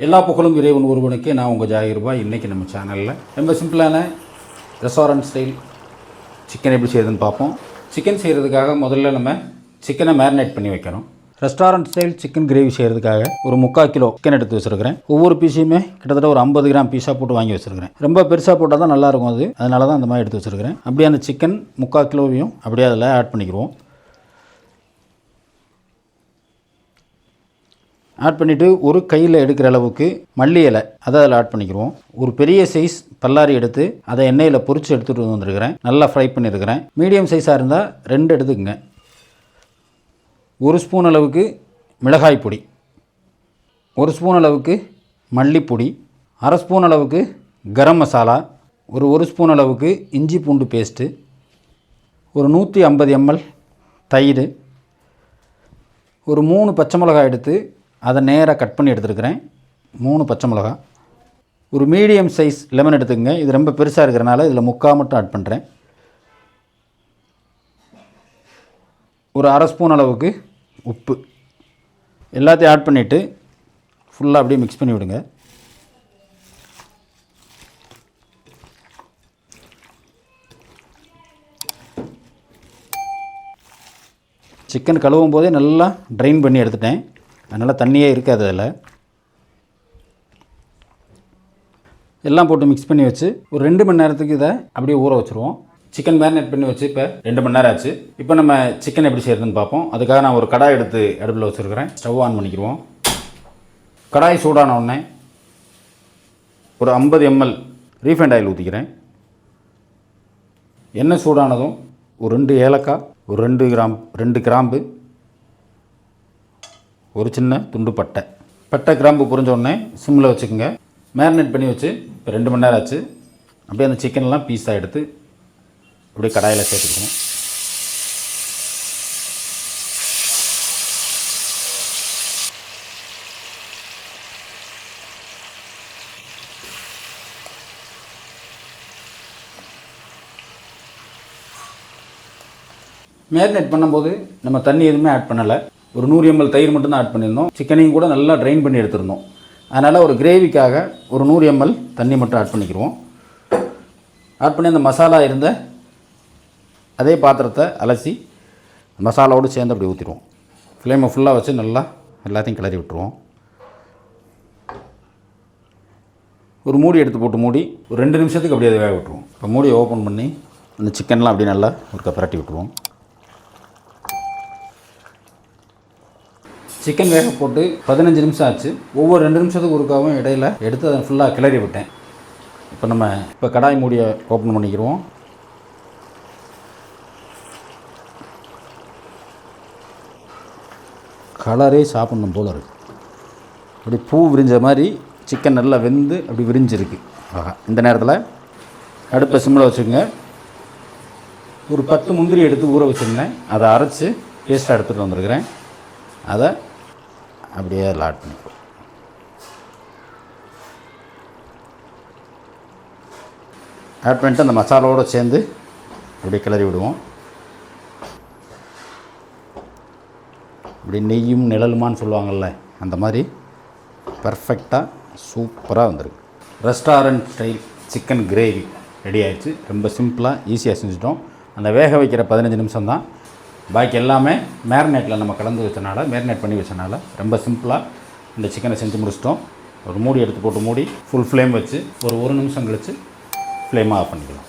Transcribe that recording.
எல்லா புகழும் இறைவன் ஒருவனுக்கே. நான் உங்கள் ஜாகிர் ரூபாய் இன்றைக்கி நம்ம சேனலில் ரொம்ப சிம்பிளான ரெஸ்டாரண்ட் ஸ்டைல் சிக்கன் எப்படி செய்யுதுன்னு பார்ப்போம். சிக்கன் செய்கிறதுக்காக முதல்ல நம்ம சிக்கனை மேரினேட் பண்ணி வைக்கணும். ரெஸ்டாரண்ட் ஸ்டைல் சிக்கன் கிரேவி செய்கிறதுக்காக ஒரு முக்கால் கிலோ சிக்கன் எடுத்து வச்சுருக்கிறேன். ஒவ்வொரு பீஸையுமே கிட்டத்தட்ட ஒரு ஐம்பது கிராம் பீஸாக போட்டு வாங்கி வச்சுருக்கிறேன். ரொம்ப பெருசாக போட்டால் தான் நல்லாயிருக்கும் அது. அதனால தான் அந்த மாதிரி எடுத்து வச்சுருக்கிறேன். அப்படியே அந்த சிக்கன் முக்கால் கிலோவையும் அப்படியே அதில் ஆட் பண்ணிக்கிடுவோம். ஆட் பண்ணிவிட்டு ஒரு கையில் எடுக்கிற அளவுக்கு மல்லி இலை அதை அதில் ஆட் பண்ணிக்கிடுவோம் ஒரு பெரிய சைஸ் பல்லாரி எடுத்து அதை எண்ணெயில் பொறிச்சு எடுத்துகிட்டு வந்துருக்கிறேன். நல்லா ஃப்ரை பண்ணியிருக்கிறேன் மீடியம் சைஸாக இருந்தால் ரெண்டு எடுத்துக்கங்க. ஒரு ஸ்பூன் அளவுக்கு மிளகாய் பொடி ஒரு ஸ்பூன் அளவுக்கு மல்லிப்பொடி அரை ஸ்பூன் அளவுக்கு கரம் மசாலா ஒரு ஒரு ஸ்பூன் அளவுக்கு இஞ்சி பூண்டு பேஸ்ட்டு ஒரு நூற்றி ஐம்பது எம்எல் தயிர் ஒரு மூணு பச்சை மிளகாய் எடுத்து அதை நேராக கட் பண்ணி எடுத்துருக்கிறேன். மூணு பச்சை மிளகாய் ஒரு மீடியம் சைஸ் லெமன் எடுத்துக்கங்க. இது ரொம்ப பெருசாக இருக்கிறனால இதில் முக்கால் மட்டும் ஆட் பண்ணுறேன் ஒரு அரை ஸ்பூன் அளவுக்கு உப்பு. எல்லாத்தையும் ஆட் பண்ணிவிட்டு ஃபுல்லாக அப்படியே மிக்ஸ் பண்ணி விடுங்க. சிக்கன் கழுவும் போதே நல்லா ட்ரைன் பண்ணி எடுத்துட்டேன். அதனால் தண்ணியே இருக்காது அதில். எல்லாம் போட்டு மிக்ஸ் பண்ணி வச்சு ஒரு ரெண்டு மணி நேரத்துக்கு இதை அப்படியே ஊற வச்சுருவோம். சிக்கன் மேரினேட் பண்ணி வச்சு இப்போ ரெண்டு மணி நேரம் ஆச்சு. இப்போ நம்ம சிக்கன் எப்படி செய்யறதுன்னு பார்ப்போம். அதுக்காக நான் ஒரு கடாய் எடுத்து அடுப்பில் வச்சுருக்கிறேன். ஸ்டவ் ஆன் பண்ணிக்கிடுவோம் கடாய் சூடான உடனே ஒரு ஐம்பது எம்எல் ரீஃபைண்ட் ஆயில் ஊற்றிக்கிறேன் எண்ணெய் சூடானதும் ஒரு ரெண்டு ஏலக்காய் ஒரு ரெண்டு கிராம் ரெண்டு கிராம்பு ஒரு சின்ன துண்டு பட்டை. பட்டை கிராம்பு புரிஞ்ச உடனே சிம்மில் வச்சுக்கோங்க. மேரினேட் பண்ணி வச்சு இப்போ ரெண்டு மணி நேரம் ஆச்சு. அப்படியே அந்த சிக்கன்லாம் பீஸாக எடுத்து அப்படியே கடாயில் சேர்த்துக்கணும். மேரினேட் பண்ணும்போது நம்ம தண்ணி எதுவுமே ஆட் பண்ணலை. ஒரு நூறு எம்எல் தயிர் மட்டும்தான் ஆட் பண்ணியிருந்தோம். சிக்கனையும் கூட நல்லா ட்ரைன் பண்ணி எடுத்திருந்தோம். அதனால் ஒரு கிரேவிக்காக ஒரு நூறு எம்எல் தண்ணி மட்டும் ஆட் பண்ணிக்கிடுவோம் ஆட் பண்ணி அந்த மசாலா இருந்த அதே பாத்திரத்தை அலசி மசாலாவோடு சேர்ந்து அப்படி ஊற்றிடுவோம் ஃப்ளேமை ஃபுல்லாக வச்சு நல்லா எல்லாத்தையும் கிளறி விட்டுருவோம். ஒரு மூடி எடுத்து போட்டு மூடி ஒரு ரெண்டு நிமிஷத்துக்கு அப்படியே அதை வேக விட்டுருவோம். இப்போ மூடியை ஓப்பன் பண்ணி அந்த சிக்கன்லாம் அப்படியே நல்லா ஒரு பரட்டி விட்டுருவோம். சிக்கன் வேக போட்டு பதினஞ்சு நிமிஷம் ஆச்சு. ஒவ்வொரு ரெண்டு நிமிஷத்துக்கு ஒருக்காவும் இடையில எடுத்து அதை ஃபுல்லாக கிளறி விட்டேன். இப்போ நம்ம இப்போ கடாய் மூடியை ஓப்பன் பண்ணிக்கிடுவோம் கலரே சாப்பிட்ணும் போல இருக்குது அப்படி பூ விரிஞ்ச மாதிரி சிக்கன் நல்லா வெந்து அப்படி விரிஞ்சிருக்கு. ஆஹா இந்த நேரத்தில் அடுப்பை சிம்மில் வச்சுக்கோங்க. ஒரு பத்து முந்திரி எடுத்து ஊற வச்சுருந்தேன். அதை அரைச்சி பேஸ்ட்டாக எடுத்துகிட்டு வந்திருக்கிறேன். அதை அப்படியே அதில் ஆட் ஆட் பண்ணிட்டு அந்த மசாலாவோடு சேர்ந்து அப்படியே கிளறி விடுவோம். இப்படி நெய்யும் நிழலுமான்னு சொல்லுவாங்கள்ல அந்த மாதிரி பர்ஃபெக்டாக சூப்பராக வந்திருக்கு. Restaurant style chicken gravy ready ஆயிடுச்சு. ரொம்ப சிம்பிளாக ஈஸியாக செஞ்சிட்டோம். அந்த வேக வைக்கிற பதினஞ்சு நிமிஷம் தான் பாக்கி எல்லாமே மேரினேட்டில் நம்ம கலந்து வச்சனால மேரினேட் பண்ணி வச்சனால ரொம்ப சிம்பிளாக இந்த சிக்கனை செஞ்சு முடிச்சிட்டோம். ஒரு மூடி எடுத்து போட்டு மூடி ஃபுல் ஃப்ளேம் வச்சு ஒரு ஒரு நிமிஷம் கழித்து ஃப்ளேமாக ஆஃப் பண்ணிக்கலாம்.